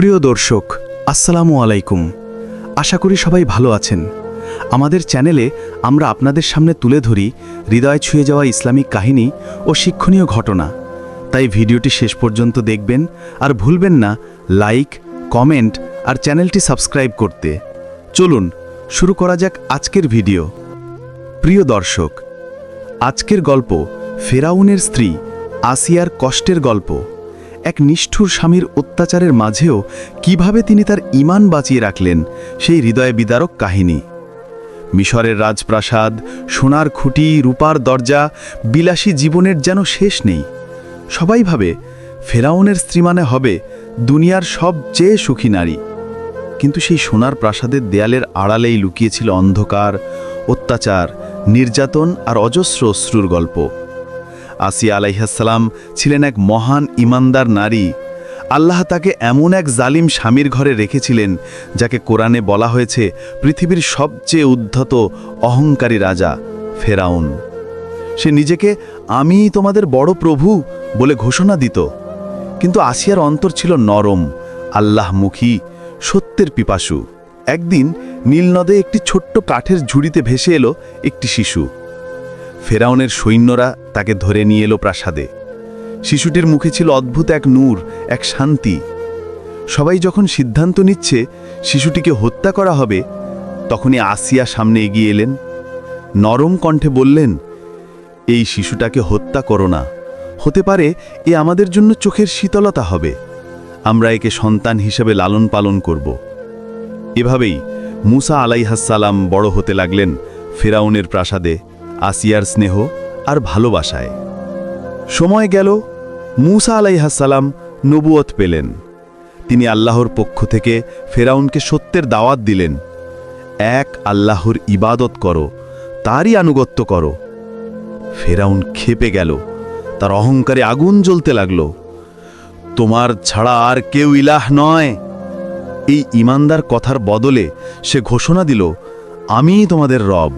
প্রিয় দর্শক, আসসালামু আলাইকুম। আশা করি সবাই ভালো আছেন। আমাদের চ্যানেলে আমরা আপনাদের সামনে তুলে ধরি হৃদয় ছুঁয়ে যাওয়া ইসলামিক কাহিনী ও শিক্ষণীয় ঘটনা। তাই ভিডিওটি শেষ পর্যন্ত দেখবেন আর ভুলবেন না, লাইক, কমেন্ট আর চ্যানেলটি সাবস্ক্রাইব করতে। চলুন, শুরু করা যাক আজকের ভিডিও। প্রিয় দর্শক, আজকের গল্প ফেরাউনের স্ত্রী আসিয়ার কষ্টের গল্প। এক নিষ্ঠুর স্বামীর অত্যাচারের মাঝেও কীভাবে তিনি তার ইমান বাঁচিয়ে রাখলেন, সেই হৃদয় বিদারক কাহিনী। মিশরের রাজপ্রাসাদ, সোনার খুঁটি, রূপার দরজা, বিলাসী জীবনের যেন শেষ নেই। সবাই ভাবে, ফেরাউনের স্ত্রী মানে হবে দুনিয়ার সবচেয়ে সুখী নারী। কিন্তু সেই সোনার প্রাসাদের দেয়ালের আড়ালেই লুকিয়েছিল অন্ধকার, অত্যাচার, নির্যাতন আর অজস্র অশ্রুর গল্প। আসিয়া আলাইহাসাল্লাম ছিলেন এক মহান ইমানদার নারী। আল্লাহ তাকে এমন এক জালিম স্বামীর ঘরে রেখেছিলেন, যাকে কোরআনে বলা হয়েছে, পৃথিবীর সবচেয়ে উদ্ধত, অহংকারী রাজা, ফেরাউন। সে নিজেকে, আমি তোমাদের বড় প্রভু বলে ঘোষণা দিত। কিন্তু আসিয়ার অন্তর ছিল নরম, আল্লাহমুখী, সত্যের পিপাসু। একদিন নীলনদে একটি ছোট্ট কাঠের ঝুড়িতে ভেসে এলো একটি শিশু। ফেরাউনের সৈন্যরা তাকে ধরে নিয়ে এলো প্রাসাদে। শিশুটির মুখে ছিল অদ্ভুত এক নূর, এক শান্তি। সবাই যখন সিদ্ধান্ত নিচ্ছে শিশুটিকে হত্যা করা হবে, তখনই আসিয়া সামনে এগিয়ে এলেন। নরম কণ্ঠে বললেন, এই শিশুটাকে হত্যা করো না। হতে পারে এ আমাদের জন্য চোখের শীতলতা হবে। আমরা একে সন্তান হিসেবে লালন পালন করব। এভাবেই মুসা আলাইহাসাল্লাম বড় হতে লাগলেন ফেরাউনের প্রাসাদে। আসিয়ার স্নেহ আর ভালোবাসায়। সময় গেল, মুসা আলাইহাসাল্লাম নবুয়ত পেলেন। তিনি আল্লাহর পক্ষ থেকে ফেরাউনকে সত্যের দাওয়াত দিলেন। এক, আল্লাহর ইবাদত করো, তারই আনুগত্য করো। ফেরাউন খেপে গেল, তার অহংকারে আগুন জ্বলতে লাগল। তোমার ছাড়া আর কেউ ইলাহ নয়। এই ইমানদার কথার বদলে সে ঘোষণা দিল আমিই তোমাদের রব।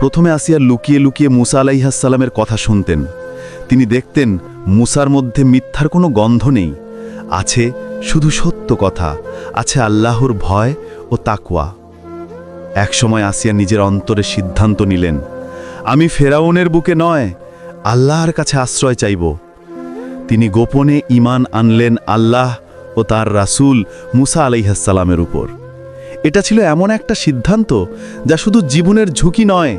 প্রথমে আসিয়া লুকিয়ে লুকিয়ে মুসা আলাইহাসাল্লামের কথা শুনতেন। তিনি দেখতেন মুসার মধ্যে মিথ্যার কোনো গন্ধ নেই। আছে শুধু সত্য কথা, আছে আল্লাহর ভয় ও তাকুয়া একসময় আসিয়া নিজের অন্তরে সিদ্ধান্ত নিলেন, আমি ফেরাউনের বুকে নয়, আল্লাহর কাছে আশ্রয় চাইব। তিনি গোপনে ইমান আনলেন আল্লাহ ও তার রাসূল মুসা আলাইহাসাল্লামের উপর। এটা ছিল এমন একটা সিদ্ধান্ত যা শুধু জীবনের ঝুঁকি নয়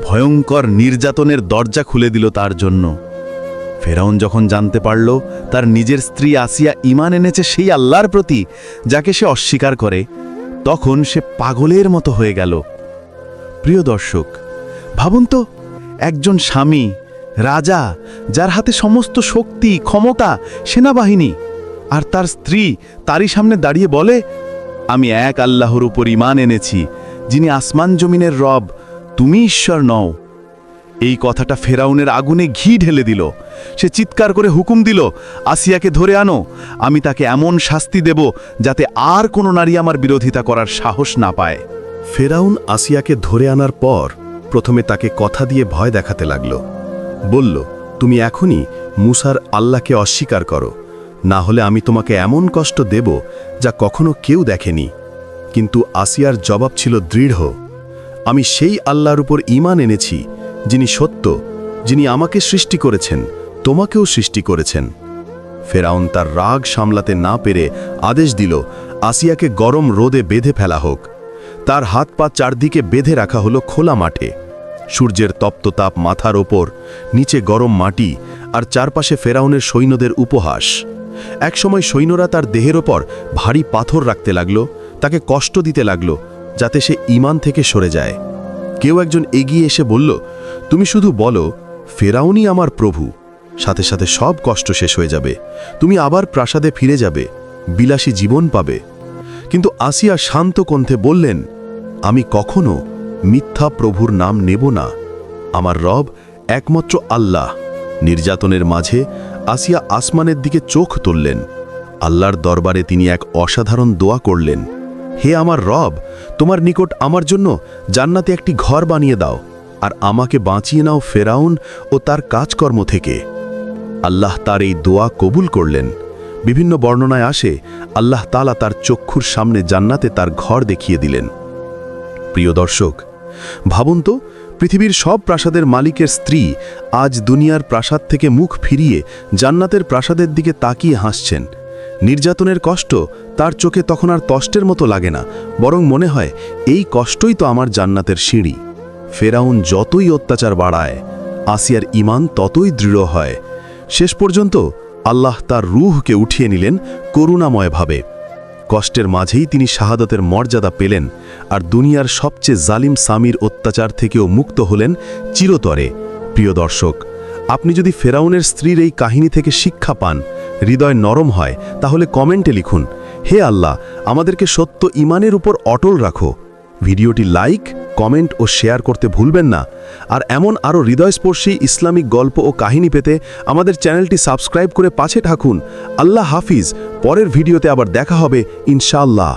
ভয়ঙ্কর নির্যাতনের দরজা খুলে দিল তার জন্য। ফেরাউন যখন জানতে পারল, তার নিজের স্ত্রী আসিয়া ইমান এনেছে সেই আল্লাহর প্রতি, যাকে সে অস্বীকার করে, তখন সে পাগলের মতো হয়ে গেল। প্রিয় দর্শক, ভাবুন তো, একজন স্বামী, রাজা, যার হাতে সমস্ত শক্তি, ক্ষমতা, সেনাবাহিনী, আর তার স্ত্রী তারই সামনে দাঁড়িয়ে বলে, আমি এক আল্লাহর উপর ইমান এনেছি, যিনি আসমান জমিনের রব তুমি ঈশ্বর নও। এই কথাটা ফেরাউনের আগুনে ঘি ঢেলে দিল। সে চিৎকার করে হুকুম দিল, আসিয়াকে ধরে আনো, আমি তাকে এমন শাস্তি দেব যাতে আর কোনো নারী আমার বিরোধিতা করার সাহস না পায়। ফেরাউন আসিয়াকে ধরে আনার পর প্রথমে তাকে কথা দিয়ে ভয় দেখাতে লাগল। বলল, তুমি এখনই মুসার আল্লাহকে অস্বীকার করো। না হলে আমি তোমাকে এমন কষ্ট দেব যা কখনো কেউ দেখেনি। কিন্তু আসিয়ার জবাব ছিল দৃঢ়। আমি সেই আল্লাহর উপর ইমান এনেছি, যিনি সত্য, যিনি আমাকে সৃষ্টি করেছেন, তোমাকেও সৃষ্টি করেছেন। ফেরাউন তার রাগ সামলাতে না পেরে আদেশ দিল, আসিয়াকে গরম রোদে বেঁধে ফেলা হোক। তার হাত পা চারদিকে বেঁধে রাখা হলো খোলা মাঠে। সূর্যের তপ্ততাপ মাথার ওপর, নিচে গরম মাটি আর চারপাশে ফেরাউনের সৈন্যদের উপহাস। একসময় সৈন্যরা তার দেহের ওপর ভারী পাথর রাখতে লাগল, তাকে কষ্ট দিতে লাগল যাতে সে ইমান থেকে সরে যায়। কেউ একজন এগিয়ে এসে বলল, তুমি শুধু বলো ফেরাউনই আমার প্রভু। সাথে সাথে সব কষ্ট শেষ হয়ে যাবে। তুমি আবার প্রাসাদে ফিরে যাবে, বিলাসী জীবন পাবে। কিন্তু আসিয়া শান্ত কণ্ঠে বললেন, আমি কখনো মিথ্যা প্রভুর নাম নেব না। আমার রব একমাত্র আল্লাহ। নির্যাতনের মাঝে আসিয়া আসমানের দিকে চোখ তুললেন। আল্লাহর দরবারে তিনি এক অসাধারণ দোয়া করলেন। হে আমার রব, তোমার নিকট আমার জন্য জান্নাতে একটি ঘর বানিয়ে দাও, আর আমাকে বাঁচিয়ে নাও ফেরাউন ও তার কাজকর্ম থেকে। আল্লাহ তার এই দোয়া কবুল করলেন। বিভিন্ন বর্ণনায় আসে, আল্লাহ তালা তার চক্ষুর সামনে জান্নাতে তার ঘর দেখিয়ে দিলেন। প্রিয় দর্শক, ভাবুন তো, পৃথিবীর সব প্রাসাদের মালিকের স্ত্রী আজ দুনিয়ার প্রাসাদ থেকে মুখ ফিরিয়ে জান্নাতের প্রাসাদের দিকে তাকিয়ে হাসছেন। নির্যাতনের কষ্ট তার চোখে তখন আর তষ্টের মতো লাগে না, বরং মনে হয় এই কষ্টই তো আমার জান্নাতের সিঁড়ি। ফেরাউন যতই অত্যাচার বাড়ায়, আসিয়ার ইমান ততই দৃঢ় হয়। শেষ পর্যন্ত আল্লাহ তার রুহকে উঠিয়ে নিলেন করুণাময়ভাবে। কষ্টের মাঝেই তিনি শাহাদতের মর্যাদা পেলেন আর দুনিয়ার সবচেয়ে জালিম সামির অত্যাচার থেকেও মুক্ত হলেন চিরতরে। প্রিয় দর্শক, আপনি যদি ফেরাউনের স্ত্রীর এই কাহিনী থেকে শিক্ষা পান হৃদয় নরম হয়, তাহলে কমেন্টে লিখুন, হে আল্লাহ, আমাদেরকে সত্য ইমানের উপর অটল রাখো। ভিডিওটি লাইক, কমেন্ট ও শেয়ার করতে ভুলবেন না। আর এমন আরও হৃদয়স্পর্শী ইসলামিক গল্প ও কাহিনী পেতে আমাদের চ্যানেলটি সাবস্ক্রাইব করে পাশে ঠাকুন আল্লাহ হাফিজ, পরের ভিডিওতে আবার দেখা হবে, ইনশাআল্লাহ।